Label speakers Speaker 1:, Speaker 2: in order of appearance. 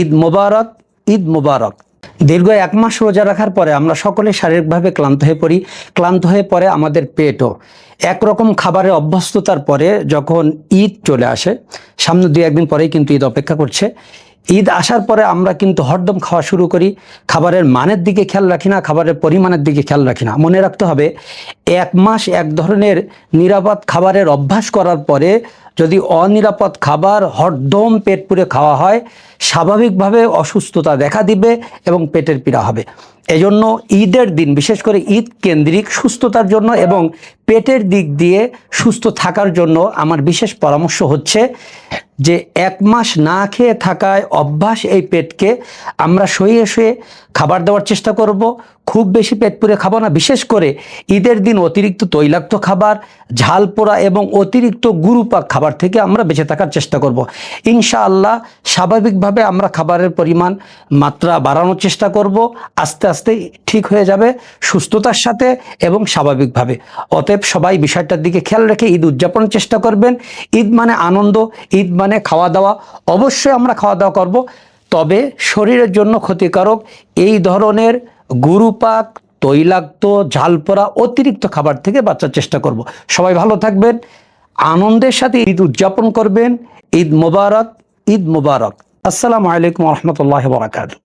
Speaker 1: ঈদ মোবারক ঈদ মোবারক। দীর্ঘ এক মাস রোজা রাখার পরে আমরা সকলে শারীরিকভাবে ক্লান্ত হয়ে পড়ি। ক্লান্ত হয়ে পড়ে আমাদের পেটও। একরকম খাবারের অভ্যস্ততার পরে যখন ঈদ চলে আসে, সামনে দুই, একদিন পরেই কিন্তু ঈদ অপেক্ষা করছে। ঈদ আসার পরে আমরা কিন্তু হরদম খাওয়া শুরু করি। খাবারের মানের দিকে খেয়াল রাখি না, খাবারের পরিমাণের দিকে খেয়াল রাখি না। মনে রাখতে হবে, এক মাস এক ধরনের নিরাপদ খাবারের অভ্যাস করার পরে যদি অনিরাপদ খাবার হরদম পেট পুড়ে খাওয়া হয়, স্বাভাবিকভাবে অসুস্থতা দেখা দিবে এবং পেটের পীড়া হবে। এজন্য ঈদের দিন, বিশেষ করে ঈদ কেন্দ্রিক সুস্থতার জন্য এবং পেটের দিক দিয়ে সুস্থ থাকার জন্য আমার বিশেষ পরামর্শ হচ্ছে যে এক মাস না খেয়ে থাকায় অভ্যাস এই পেটকে আমরা শুয়ে শুয়ে খাবার দেওয়ার চেষ্টা করব। খুব বেশি পেট পুরে খাব না। বিশেষ করে ঈদের দিন অতিরিক্ত তৈলাক্ত খাবার, ঝাল পোড়া এবং অতিরিক্ত গুরুপাক খাবার থেকে আমরা বেঁচে থাকার চেষ্টা করব। ইনশাআল্লাহ স্বাভাবিকভাবে আমরা খাবারের পরিমাণ, মাত্রা বাড়ানোর চেষ্টা করব। আস্তে আস্তে ঠিক হয়ে যাবে সুস্থতার সাথে এবং স্বাভাবিকভাবে। অতএব সবাই বিষয়টার দিকে খেয়াল রেখে ঈদ উদযাপনের চেষ্টা করবেন। ঈদ মানে আনন্দ, ঈদ মানে খাওয়া দাওয়া অবশ্যই আমরা খাওয়া দাওয়া করব। তবে শরীরের জন্য ক্ষতিকারক এই ধরনের গুরুপাক, তৈলাক্ত ঝাল ঝালপোড়া অতিরিক্ত খাবার থেকে বাঁচার চেষ্টা করব। সবাই ভালো থাকবেন। আনন্দের সাথে ঈদ উদযাপন করবেন। ঈদ মোবারক ঈদ মোবারক। আসসালামু আলাইকুম রহমতুল্লাহ বরাকাতু